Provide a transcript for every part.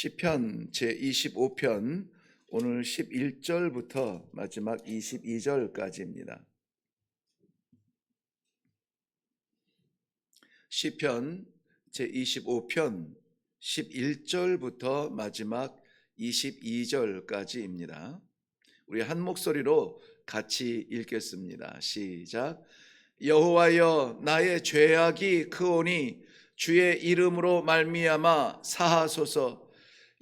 시편 제 25편 오늘 11절부터 마지막 22절까지입니다. 시편 제 25편 11절부터 마지막 22절까지입니다. 우리 한 목소리로 같이 읽겠습니다. 시작. 여호와여 나의 죄악이 크오니 주의 이름으로 말미암아 사하소서.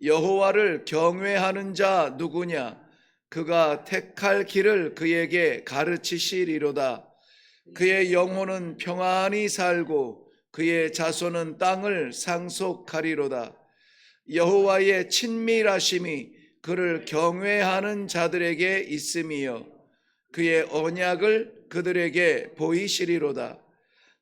여호와를 경외하는 자 누구냐? 그가 택할 길을 그에게 가르치시리로다. 그의 영혼은 평안히 살고 그의 자손은 땅을 상속하리로다. 여호와의 친밀하심이 그를 경외하는 자들에게 있음이요 그의 언약을 그들에게 보이시리로다.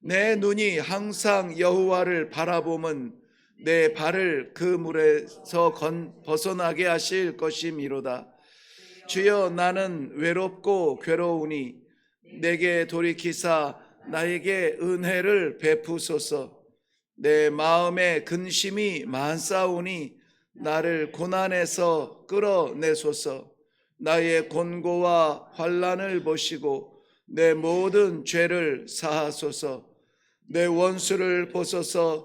내 눈이 항상 여호와를 바라보면 내 발을 그 물에서 건 벗어나게 하실 것이미로다. 주여 나는 외롭고 괴로우니 내게 돌이키사 나에게 은혜를 베푸소서. 내 마음에 근심이 많사오니 나를 고난에서 끌어내소서. 나의 곤고와 환란을 보시고 내 모든 죄를 사하소서. 내 원수를 보소서.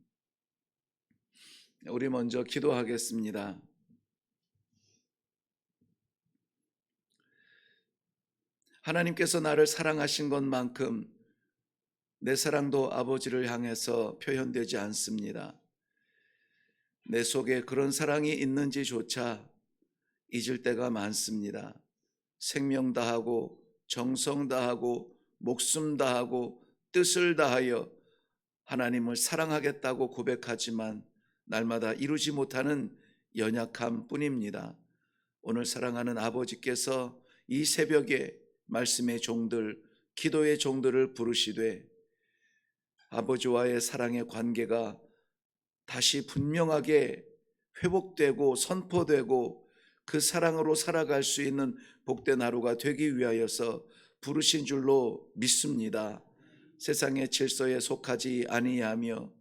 우리 먼저 기도하겠습니다. 하나님께서 나를 사랑하신 것만큼 내 사랑도 아버지를 향해서 표현되지 않습니다. 내 속에 그런 사랑이 있는지조차 잊을 때가 많습니다. 생명 다하고 정성 다하고 목숨 다하고 뜻을 다하여 하나님을 사랑하겠다고 고백하지만 날마다 이루지 못하는 연약함 뿐입니다. 오늘 사랑하는 아버지께서 이 새벽에 말씀의 종들, 기도의 종들을 부르시되 아버지와의 사랑의 관계가 다시 분명하게 회복되고 선포되고 그 사랑으로 살아갈 수 있는 복된 하루가 되기 위하여서 부르신 줄로 믿습니다. 세상의 질서에 속하지 아니하며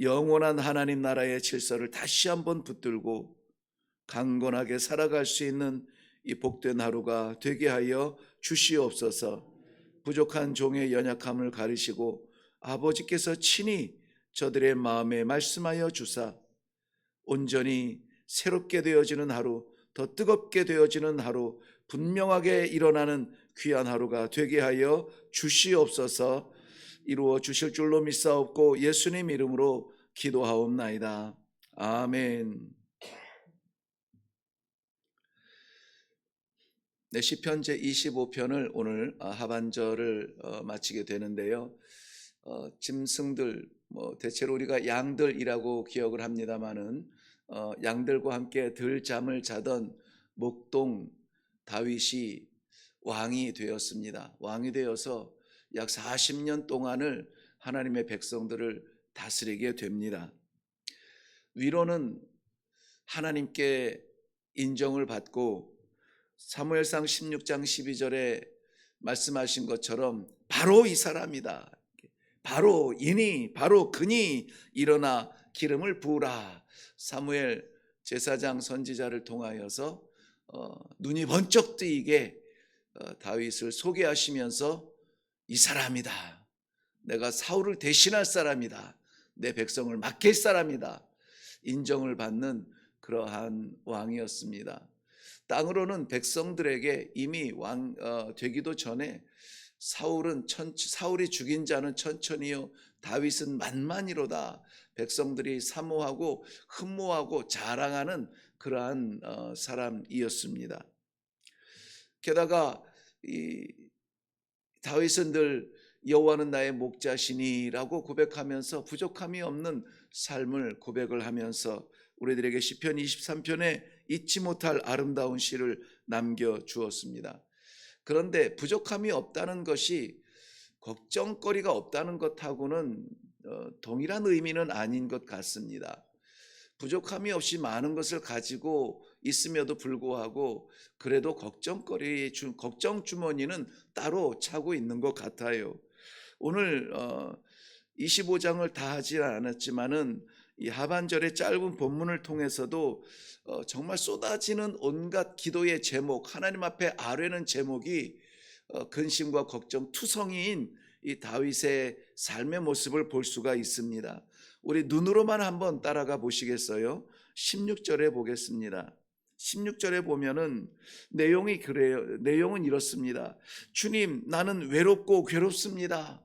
영원한 하나님 나라의 질서를 다시 한번 붙들고 강건하게 살아갈 수 있는 이 복된 하루가 되게 하여 주시옵소서. 부족한 종의 연약함을 가리시고 아버지께서 친히 저들의 마음에 말씀하여 주사 온전히 새롭게 되어지는 하루, 더 뜨겁게 되어지는 하루, 분명하게 일어나는 귀한 하루가 되게 하여 주시옵소서. 이루어 주실 줄로 믿사옵고 예수님 이름으로 기도하옵나이다. 아멘. 네, 시편 제 25편을 오늘 아, 하반절을 어, 마치게 되는데요. 어, 짐승들, 뭐 대체로 우리가 양들이라고 기억을 합니다만은 어, 양들과 함께 들잠을 자던 목동 다윗이 왕이 되었습니다. 왕이 되어서 약 40년 동안을 하나님의 백성들을 다스리게 됩니다. 위로는 하나님께 인정을 받고 사무엘상 16장 12절에 말씀하신 것처럼 바로 이 사람이다. 바로 이니 바로 그니 일어나 기름을 부으라. 사무엘 제사장 선지자를 통하여서 어, 눈이 번쩍 뜨이게 어, 다윗을 소개하시면서 이 사람이다. 내가 사울을 대신할 사람이다. 내 백성을 맡길 사람이다. 인정을 받는 그러한 왕이었습니다. 땅으로는 백성들에게 이미 왕 어, 되기도 전에 사울은 천, 사울이 죽인 자는 천천히요 다윗은 만만이로다 백성들이 사모하고 흠모하고 자랑하는 그러한 어, 사람이었습니다. 게다가 이 다윗은 늘 여호와는 나의 목자시니라고 고백하면서 부족함이 없는 삶을 고백을 하면서 우리들에게 시편 23편의 잊지 못할 아름다운 시를 남겨 주었습니다. 그런데 부족함이 없다는 것이 걱정거리가 없다는 것하고는 어, 동일한 의미는 아닌 것 같습니다. 부족함이 없이 많은 것을 가지고 있음에도 불구하고 그래도 걱정거리 주, 걱정 주머니는 따로 차고 있는 것 같아요. 오늘 어, 25장을 다 하지 않았지만은 이 하반절의 짧은 본문을 통해서도 어, 정말 쏟아지는 온갖 기도의 제목 하나님 앞에 아뢰는 제목이 어, 근심과 걱정 투성이인 이 다윗의 삶의 모습을 볼 수가 있습니다. 우리 눈으로만 한번 따라가 보시겠어요? 16절에 보겠습니다. 16절에 보면은 내용이 그래요. 내용은 이렇습니다. 주님, 나는 외롭고 괴롭습니다.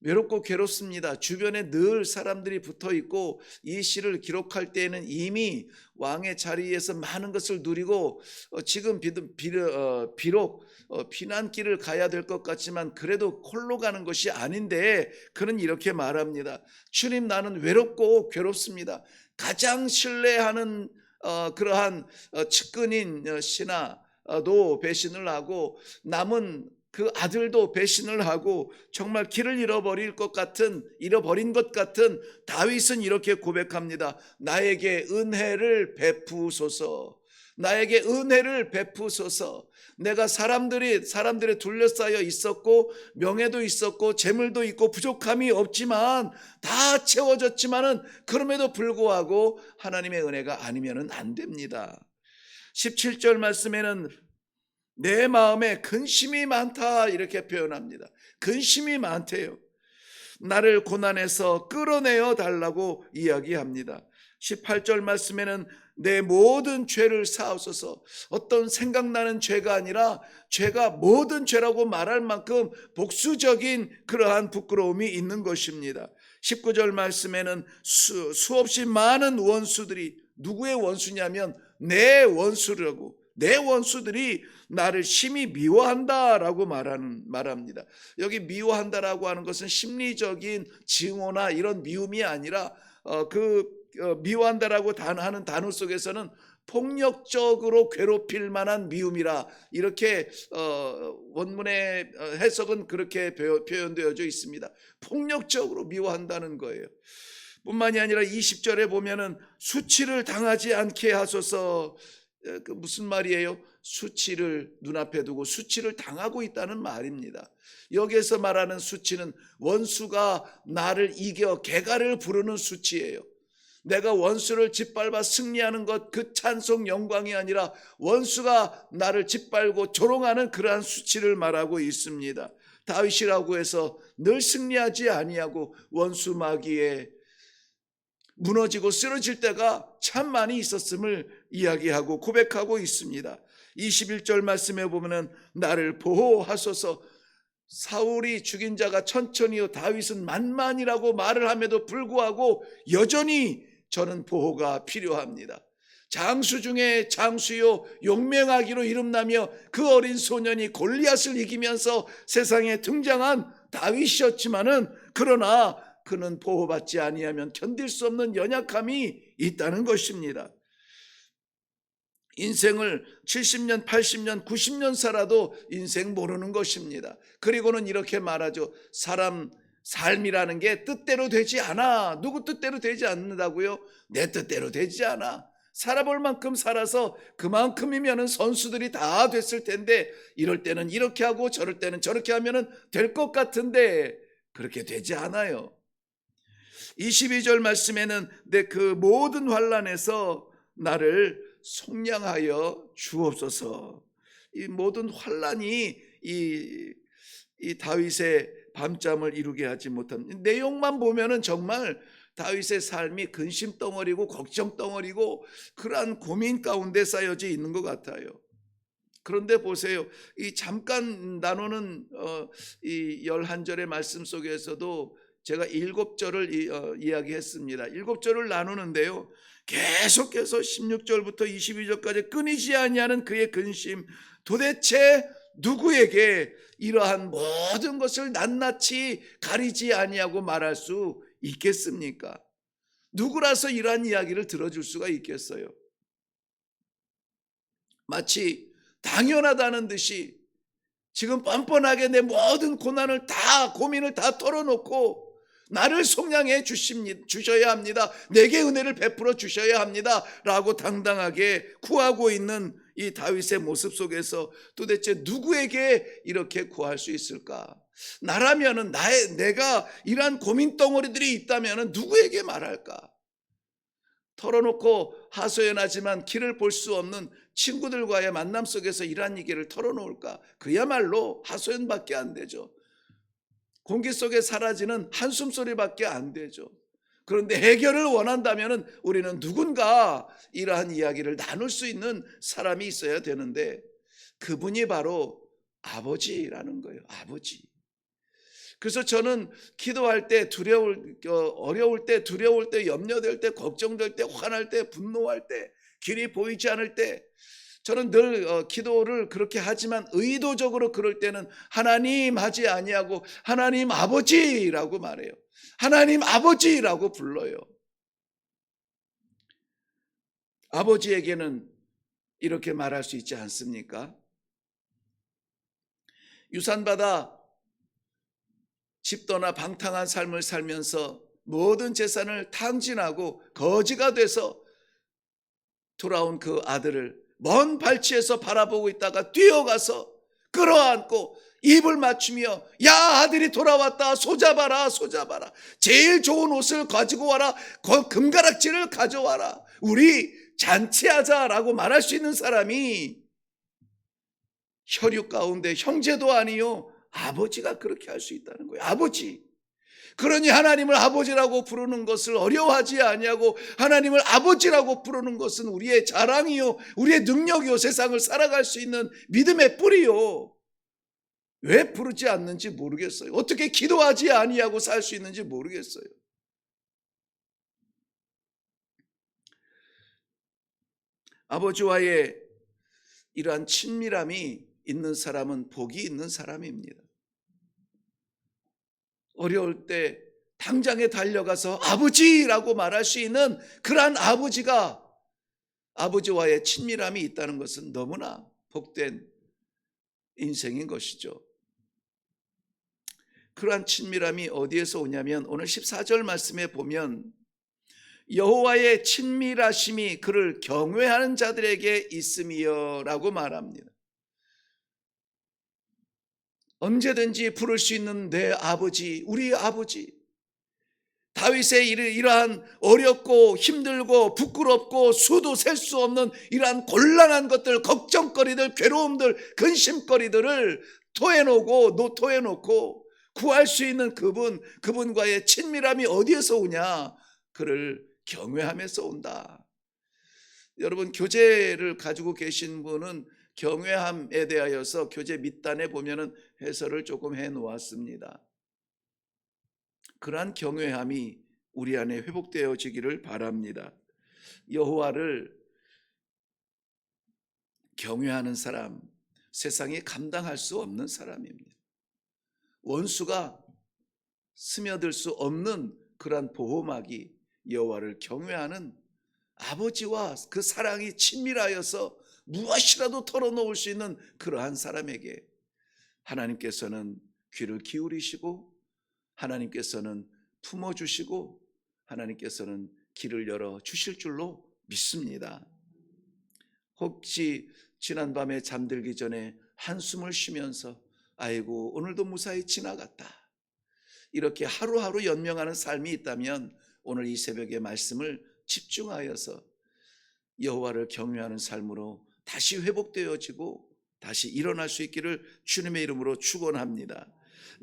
외롭고 괴롭습니다. 주변에 늘 사람들이 붙어 있고 이 시를 기록할 때에는 이미 왕의 자리에서 많은 것을 누리고 어, 지금 비록, 비록 어, 피난길을 가야 될 것 같지만 그래도 홀로 가는 것이 아닌데 그는 이렇게 말합니다. 주님 나는 외롭고 괴롭습니다. 가장 신뢰하는 어, 그러한 어, 측근인 어, 신하 도 배신을 하고 남은 그 아들도 배신을 하고 정말 길을 잃어버릴 것 같은 잃어버린 것 같은 다윗은 이렇게 고백합니다. 나에게 은혜를 베푸소서. 나에게 은혜를 베푸소서. 내가 사람들이 사람들에 둘러싸여 있었고 명예도 있었고 재물도 있고 부족함이 없지만 다 채워졌지만은 그럼에도 불구하고 하나님의 은혜가 아니면은 안 됩니다. 17절 말씀에는 내 마음에 근심이 많다 이렇게 표현합니다. 근심이 많대요. 나를 고난에서 끌어내어 달라고 이야기합니다. 18절 말씀에는 내 모든 죄를 사하소서 어떤 생각나는 죄가 아니라 죄가 모든 죄라고 말할 만큼 복수적인 그러한 부끄러움이 있는 것입니다. 19절 말씀에는 수, 수없이 많은 원수들이 누구의 원수냐면 내 원수라고 내 원수들이 나를 심히 미워한다라고 말하는 말합니다. 여기 미워한다라고 하는 것은 심리적인 증오나 이런 미움이 아니라 어, 그 어, 미워한다라고 단 하는 단어 속에서는 폭력적으로 괴롭힐 만한 미움이라 이렇게 어, 원문의 어, 해석은 그렇게 표현되어져 있습니다. 폭력적으로 미워한다는 거예요. 뿐만이 아니라 20절에 보면은 수치를 당하지 않게 하소서 그 무슨 말이에요? 수치를 눈앞에 두고 수치를 당하고 있다는 말입니다. 여기에서 말하는 수치는 원수가 나를 이겨 개가를 부르는 수치예요. 내가 원수를 짓밟아 승리하는 것 그 찬송 영광이 아니라 원수가 나를 짓밟고 조롱하는 그러한 수치를 말하고 있습니다. 다윗이라고 해서 늘 승리하지 아니하고 원수 마귀에 무너지고 쓰러질 때가 참 많이 있었음을 이야기하고 고백하고 있습니다. 21절 말씀에 보면은 나를 보호하소서 사울이 죽인 자가 천천히요 다윗은 만만이라고 말을 함에도 불구하고 여전히 저는 보호가 필요합니다. 장수 중에 장수요 용맹하기로 이름나며 그 어린 소년이 골리앗을 이기면서 세상에 등장한 다윗이었지만은 그러나 그는 보호받지 아니하면 견딜 수 없는 연약함이 있다는 것입니다. 인생을 70년, 80년, 90년 살아도 인생 모르는 것입니다. 그리고는 이렇게 말하죠. 사람 삶이라는 게 뜻대로 되지 않아. 누구 뜻대로 되지 않는다고요? 내 뜻대로 되지 않아. 살아볼 만큼 살아서 그만큼이면은 선수들이 다 됐을 텐데 이럴 때는 이렇게 하고 저럴 때는 저렇게 하면은 될 것 같은데 그렇게 되지 않아요. 22절 말씀에는 내 그 모든 환란에서 나를 속량하여 주옵소서. 이 모든 환란이 이, 이 다윗의 밤잠을 이루게 하지 못한 내용만 보면은 정말 다윗의 삶이 근심 덩어리고 걱정 덩어리고 그러한 고민 가운데 쌓여져 있는 것 같아요. 그런데 보세요. 이 잠깐 나누는 어, 이 열한 절의 말씀 속에서도 제가 일곱 절을 어, 이야기했습니다. 일곱 절을 나누는데요. 계속해서 16절부터 22절까지 끊이지 아니하는 그의 근심 도대체 누구에게 이러한 모든 것을 낱낱이 가리지 아니하고 말할 수 있겠습니까? 누구라서 이러한 이야기를 들어줄 수가 있겠어요? 마치 당연하다는 듯이 지금 뻔뻔하게 내 모든 고난을 다 고민을 다 털어놓고 나를 속량해. 주셔야 합니다. 내게 은혜를 베풀어 주셔야 합니다. 라고 당당하게 구하고 있는 이 다윗의 모습 속에서 도대체 누구에게 이렇게 구할 수 있을까? 나라면은 나의 내가 이러한 고민 덩어리들이 있다면은 누구에게 말할까? 털어놓고 하소연하지만 길을 볼 수 없는 친구들과의 만남 속에서 이러한 얘기를 털어놓을까? 그야말로 하소연밖에 안 되죠. 공기 속에 사라지는 한숨 소리밖에 안 되죠. 그런데 해결을 원한다면 우리는 누군가 이러한 이야기를 나눌 수 있는 사람이 있어야 되는데 그분이 바로 아버지라는 거예요. 아버지. 그래서 저는 기도할 때 두려울 어, 어려울 때 두려울 때 염려될 때 걱정될 때 화날 때 분노할 때 길이 보이지 않을 때 저는 늘 어, 기도를 그렇게 하지만 의도적으로 그럴 때는 하나님 하지 아니하고 하나님 아버지라고 말해요. 하나님 아버지라고 불러요. 아버지에게는 이렇게 말할 수 있지 않습니까? 유산받아 집 떠나 방탕한 삶을 살면서 모든 재산을 탕진하고 거지가 돼서 돌아온 그 아들을 먼 발치에서 바라보고 있다가 뛰어가서 끌어안고 입을 맞추며 야 아들이 돌아왔다. 소잡아라 소잡아라. 제일 좋은 옷을 가지고 와라. 거- 금가락지를 가져와라. 우리 잔치하자라고 말할 수 있는 사람이 혈육 가운데 형제도 아니요 아버지가 그렇게 할 수 있다는 거예요. 아버지 그러니 하나님을 아버지라고 부르는 것을 어려워하지 아니하고 하나님을 아버지라고 부르는 것은 우리의 자랑이요 우리의 능력이요 세상을 살아갈 수 있는 믿음의 뿌리요. 왜 부르지 않는지 모르겠어요. 어떻게 기도하지 아니하고 살 수 있는지 모르겠어요. 아버지와의 이러한 친밀함이 있는 사람은 복이 있는 사람입니다 어려울 때 당장에 달려가서 아버지라고 말할 수 있는 그러한 아버지가 아버지와의 친밀함이 있다는 것은 너무나 복된 인생인 것이죠. 그러한 친밀함이 어디에서 오냐면 오늘 14절 말씀에 보면 여호와의 친밀하심이 그를 경외하는 자들에게 있음이여라고 말합니다. 언제든지 부를 수 있는 내 아버지, 우리 아버지. 다윗의 이러- 이러한 어렵고 힘들고 부끄럽고 수도 셀 수 없는 이러한 곤란한 것들, 걱정거리들, 괴로움들, 근심거리들을 토해놓고 노토해놓고 구할 수 있는 그분, 그분과의 친밀함이 어디에서 오냐? 그를 경외함에서 온다. 여러분 교재를 가지고 계신 분은 경외함에 대하여서 교재 밑단에 보면은 해설을 조금 해 놓았습니다. 그러한 경외함이 우리 안에 회복되어지기를 바랍니다. 여호와를 경외하는 사람, 세상이 감당할 수 없는 사람입니다. 원수가 스며들 수 없는 그러한 보호막이 여호와를 경외하는 아버지와 그 사랑이 친밀하여서 무엇이라도 털어놓을 수 있는 그러한 사람에게 하나님께서는 귀를 기울이시고 하나님께서는 품어주시고 하나님께서는 길을 열어 주실 줄로 믿습니다. 혹시 지난밤에 잠들기 전에 한숨을 쉬면서 아이고 오늘도 무사히 지나갔다. 이렇게 하루하루 연명하는 삶이 있다면 오늘 이 새벽의 말씀을 집중하여서 여호와를 경외하는 삶으로 다시 회복되어지고 다시 일어날 수 있기를 주님의 이름으로 축원합니다.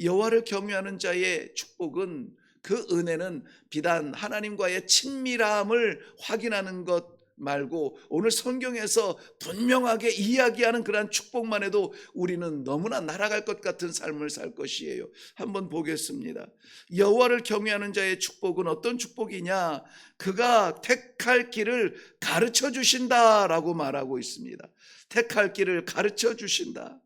여호와를 경외하는 자의 축복은 그 은혜는 비단 하나님과의 친밀함을 확인하는 것 말고 오늘 성경에서 분명하게 이야기하는 그러한 축복만 해도 우리는 너무나 날아갈 것 같은 삶을 살 것이에요. 한번 보겠습니다. 여호와를 경외하는 자의 축복은 어떤 축복이냐? 그가 택할 길을 가르쳐 주신다라고 말하고 있습니다. 택할 길을 가르쳐 주신다.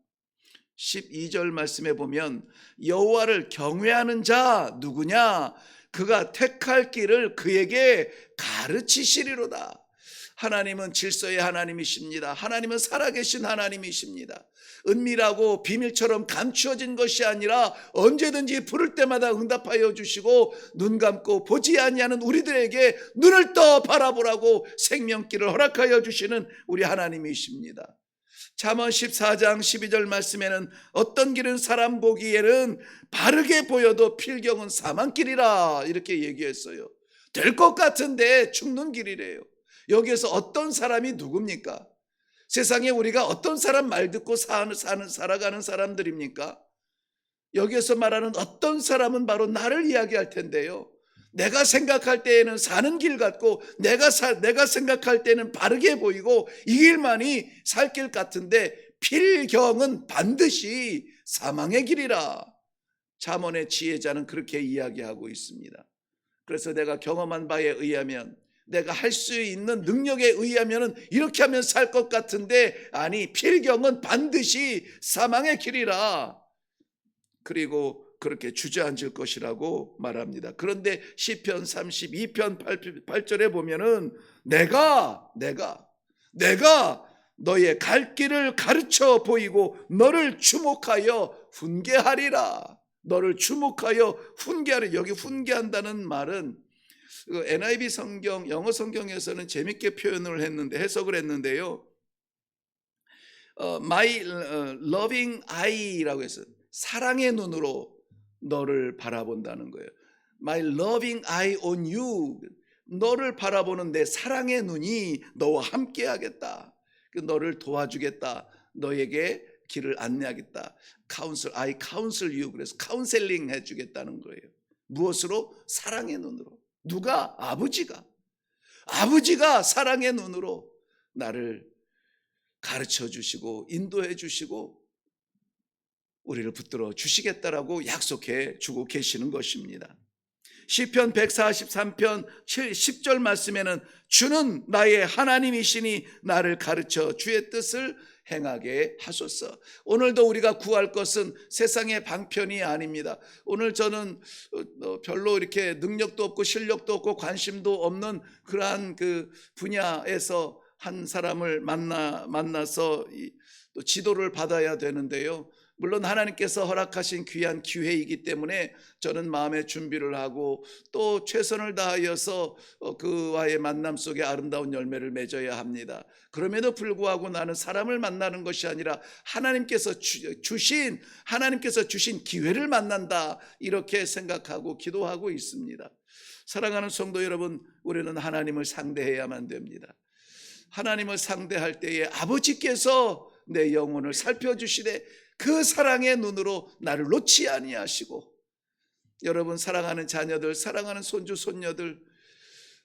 12절 말씀에 보면 여호와를 경외하는 자 누구냐? 그가 택할 길을 그에게 가르치시리로다. 하나님은 질서의 하나님이십니다. 하나님은 살아계신 하나님이십니다. 은밀하고 비밀처럼 감추어진 것이 아니라 언제든지 부를 때마다 응답하여 주시고 눈 감고 보지 아니하는 우리들에게 눈을 떠 바라보라고 생명길을 허락하여 주시는 우리 하나님이십니다. 잠언 14장 12절 말씀에는 어떤 길은 사람 보기에는 바르게 보여도 필경은 사망길이라 이렇게 얘기했어요. 될 것 같은데 죽는 길이래요. 여기에서 어떤 사람이 누굽니까? 세상에 우리가 어떤 사람 말 듣고 사는, 사는 살아가는 사람들입니까? 여기에서 말하는 어떤 사람은 바로 나를 이야기할 텐데요. 내가 생각할 때에는 사는 길 같고 내가 사, 내가 생각할 때는 바르게 보이고 이 길만이 살 길 같은데 필경은 반드시 사망의 길이라. 잠언의 지혜자는 그렇게 이야기하고 있습니다. 그래서 내가 경험한 바에 의하면 내가 할 수 있는 능력에 의하면 이렇게 하면 살 것 같은데 아니 필경은 반드시 사망의 길이라. 그리고 그렇게 주저앉을 것이라고 말합니다. 그런데 시편 32편 8절에 보면은 내가 내가 내가 너의 갈 길을 가르쳐 보이고 너를 주목하여 훈계하리라. 너를 주목하여 훈계하리. 여기 훈계한다는 말은 그 NIV 성경 영어 성경에서는 재밌게 표현을 했는데 해석을 했는데요. 어, my loving eye라고 해서 사랑의 눈으로 너를 바라본다는 거예요. My loving eye on you. 너를 바라보는 내 사랑의 눈이 너와 함께 하겠다. 그 너를 도와주겠다. 너에게 길을 안내하겠다. counsel, I counsel you. 그래서 카운셀링 해주겠다는 거예요. 무엇으로? 사랑의 눈으로. 누가? 아버지가. 아버지가 사랑의 눈으로 나를 가르쳐 주시고 인도해 주시고 우리를 붙들어 주시겠다라고 약속해 주고 계시는 것입니다. 시편 143편 10절 말씀에는 주는 나의 하나님이시니 나를 가르쳐 주의 뜻을 행하게 하소서. 오늘도 우리가 구할 것은 세상의 방편이 아닙니다. 오늘 저는 어, 별로 이렇게 능력도 없고 실력도 없고 관심도 없는 그러한 그 분야에서 한 사람을 만나 만나서 또 지도를 받아야 되는데요. 물론 하나님께서 허락하신 귀한 기회이기 때문에 저는 마음의 준비를 하고 또 최선을 다하여서 어, 그와의 만남 속에 아름다운 열매를 맺어야 합니다. 그럼에도 불구하고 나는 사람을 만나는 것이 아니라 하나님께서 주신 하나님께서 주신 기회를 만난다 이렇게 생각하고 기도하고 있습니다. 사랑하는 성도 여러분, 우리는 하나님을 상대해야만 됩니다. 하나님을 상대할 때에 아버지께서 내 영혼을 살펴주시되 그 사랑의 눈으로 나를 놓지 아니하시고 여러분 사랑하는 자녀들, 사랑하는 손주 손녀들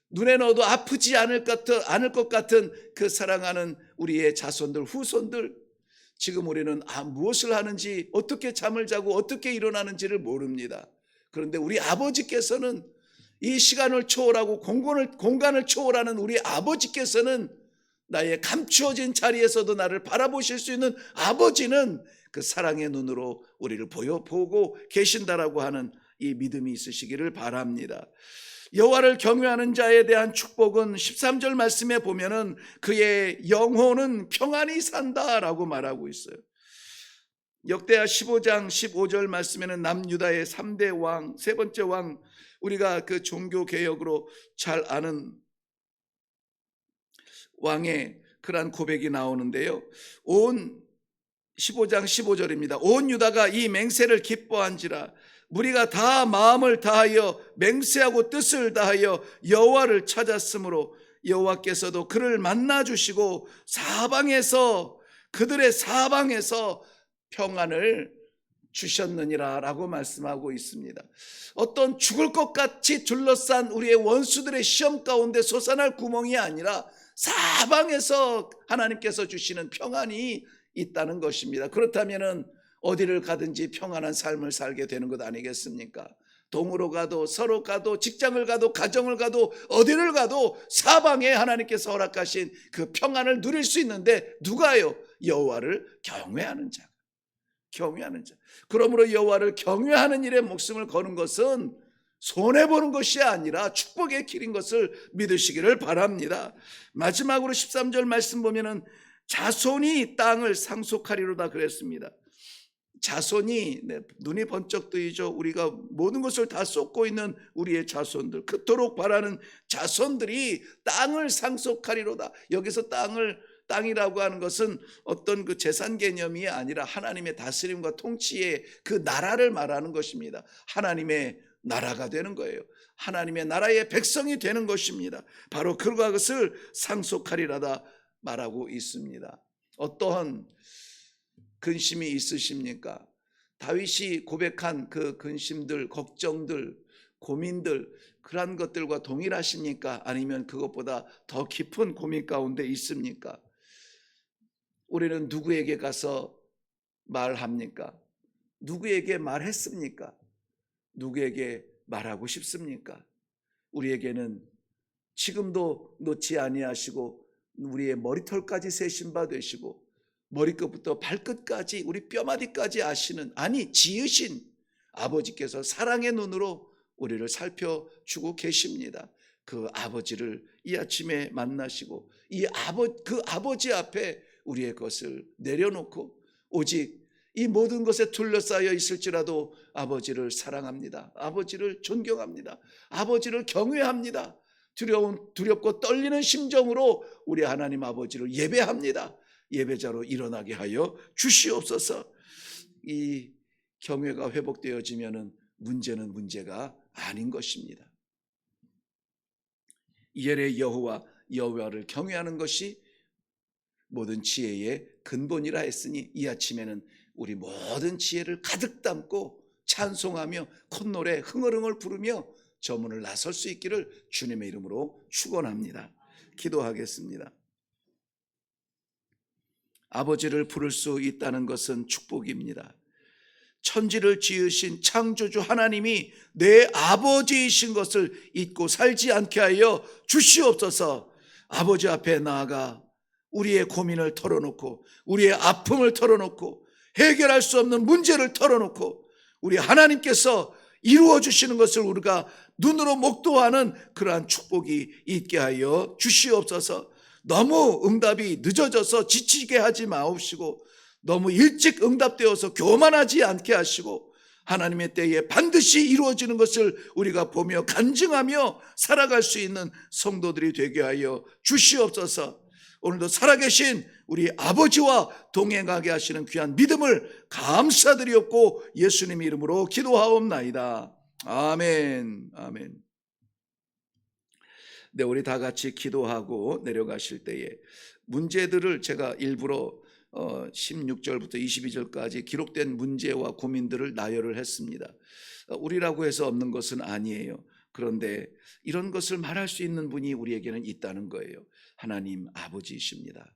눈에 넣어도 아프지 않을 것 같은, 않을 것 같은 그 사랑하는 우리의 자손들, 후손들 지금 우리는 아, 무엇을 하는지 어떻게 잠을 자고 어떻게 일어나는지를 모릅니다. 그런데 우리 아버지께서는 이 시간을 초월하고 공간을, 공간을 초월하는 우리 아버지께서는 나의 감추어진 자리에서도 나를 바라보실 수 있는 아버지는 그 사랑의 눈으로 우리를 보여 보고 계신다라고 하는 이 믿음이 있으시기를 바랍니다. 여호와를 경외하는 자에 대한 축복은 13절 말씀에 보면은 그의 영혼은 평안히 산다라고 말하고 있어요. 역대하 15장 15절 말씀에는 남유다의 3대 왕, 세 번째 왕 우리가 그 종교 개혁으로 잘 아는 왕의 그러한 고백이 나오는데요. 온 15장 15절입니다. 온 유다가 이 맹세를 기뻐한지라 무리가 다 마음을 다하여 맹세하고 뜻을 다하여 여호와를 찾았으므로 여호와께서도 그를 만나 주시고 사방에서 그들의 사방에서 평안을 주셨느니라라고 말씀하고 있습니다. 어떤 죽을 것 같이 둘러싼 우리의 원수들의 시험 가운데 솟아날 구멍이 아니라 사방에서 하나님께서 주시는 평안이 있다는 것입니다. 그렇다면은 어디를 가든지 평안한 삶을 살게 되는 것 아니겠습니까? 동으로 가도 서로 가도 직장을 가도 가정을 가도 어디를 가도 사방에 하나님께서 허락하신 그 평안을 누릴 수 있는데 누가요? 여호와를 경외하는 자. 경외하는 자. 그러므로 여호와를 경외하는 일에 목숨을 거는 것은 손해 보는 것이 아니라 축복의 길인 것을 믿으시기를 바랍니다. 마지막으로 13절 말씀 보면은 자손이 땅을 상속하리로다 그랬습니다. 자손이 네, 눈이 번쩍 뜨이죠. 우리가 모든 것을 다 쏟고 있는 우리의 자손들, 그토록 바라는 자손들이 땅을 상속하리로다. 여기서 땅을 땅이라고 하는 것은 어떤 그 재산 개념이 아니라 하나님의 다스림과 통치의 그 나라를 말하는 것입니다. 하나님의 나라가 되는 거예요. 하나님의 나라의 백성이 되는 것입니다. 바로 그것을 상속하리라다 말하고 있습니다. 어떠한 근심이 있으십니까? 다윗이 고백한 그 근심들, 걱정들, 고민들 그러한 것들과 동일하십니까? 아니면 그것보다 더 깊은 고민 가운데 있습니까? 우리는 누구에게 가서 말합니까? 누구에게 말했습니까? 누구에게 말하고 싶습니까? 우리에게는 지금도 놓지 아니하시고 우리의 머리털까지 세신 바 되시고 머리끝부터 발끝까지 우리 뼈마디까지 아시는 아니 지으신 아버지께서 사랑의 눈으로 우리를 살펴주고 계십니다. 그 아버지를 이 아침에 만나시고 이 아버 그 아버지 앞에 우리의 것을 내려놓고 오직 이 모든 것에 둘러싸여 있을지라도 아버지를 사랑합니다. 아버지를 존경합니다. 아버지를 경외합니다. 두려운 두렵고 떨리는 심정으로 우리 하나님 아버지를 예배합니다. 예배자로 일어나게 하여 주시옵소서. 이 경외가 회복되어지면은 문제는 문제가 아닌 것입니다. 이엘의 여호와 여호와를 경외하는 것이 모든 지혜의 근본이라 했으니 이 아침에는 우리 모든 지혜를 가득 담고 찬송하며 콧노래 흥얼흥얼 부르며 저 문을 나설 수 있기를 주님의 이름으로 축원합니다. 기도하겠습니다. 아버지를 부를 수 있다는 것은 축복입니다. 천지를 지으신 창조주 하나님이 내 아버지이신 것을 잊고 살지 않게 하여 주시옵소서 아버지 앞에 나아가 우리의 고민을 털어놓고 우리의 아픔을 털어놓고 해결할 수 없는 문제를 털어놓고 우리 하나님께서 이루어 주시는 것을 우리가 눈으로 목도하는 그러한 축복이 있게 하여 주시옵소서 너무 응답이 늦어져서 지치게 하지 마옵시고 너무 일찍 응답되어서 교만하지 않게 하시고 하나님의 때에 반드시 이루어지는 것을 우리가 보며 간증하며 살아갈 수 있는 성도들이 되게 하여 주시옵소서. 오늘도 살아계신 우리 아버지와 동행하게 하시는 귀한 믿음을 감사드리옵고 예수님 이름으로 기도하옵나이다. 아멘. 아멘. 네, 우리 다 같이 기도하고 내려가실 때에 문제들을 제가 일부러 어, 16절부터 22절까지 기록된 문제와 고민들을 나열을 했습니다. 어, 우리라고 해서 없는 것은 아니에요. 그런데 이런 것을 말할 수 있는 분이 우리에게는 있다는 거예요. 하나님 아버지이십니다.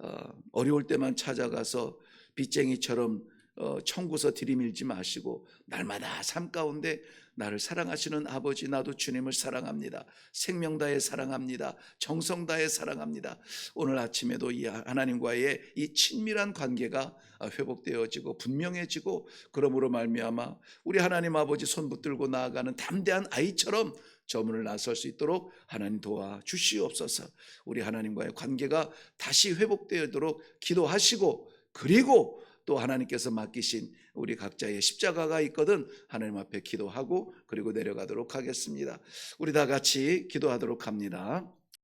어, 어려울 때만 찾아가서 빚쟁이처럼 어, 청구서 들이밀지 마시고 날마다 삶 가운데 나를 사랑하시는 아버지 나도 주님을 사랑합니다. 생명 다해 사랑합니다. 정성 다해 사랑합니다. 오늘 아침에도 이 하나님과의 이 친밀한 관계가 회복되어지고 분명해지고 그러므로 말미암아 우리 하나님 아버지 손 붙들고 나아가는 담대한 아이처럼 저 문을 나설 수 있도록 하나님 도와 주시옵소서. 우리 하나님과의 관계가 다시 회복되도록 기도하시고 그리고 또 하나님께서 맡기신 우리 각자의 십자가가 있거든 하나님 앞에 기도하고 그리고 내려가도록 하겠습니다. 우리 다 같이 기도하도록 합니다.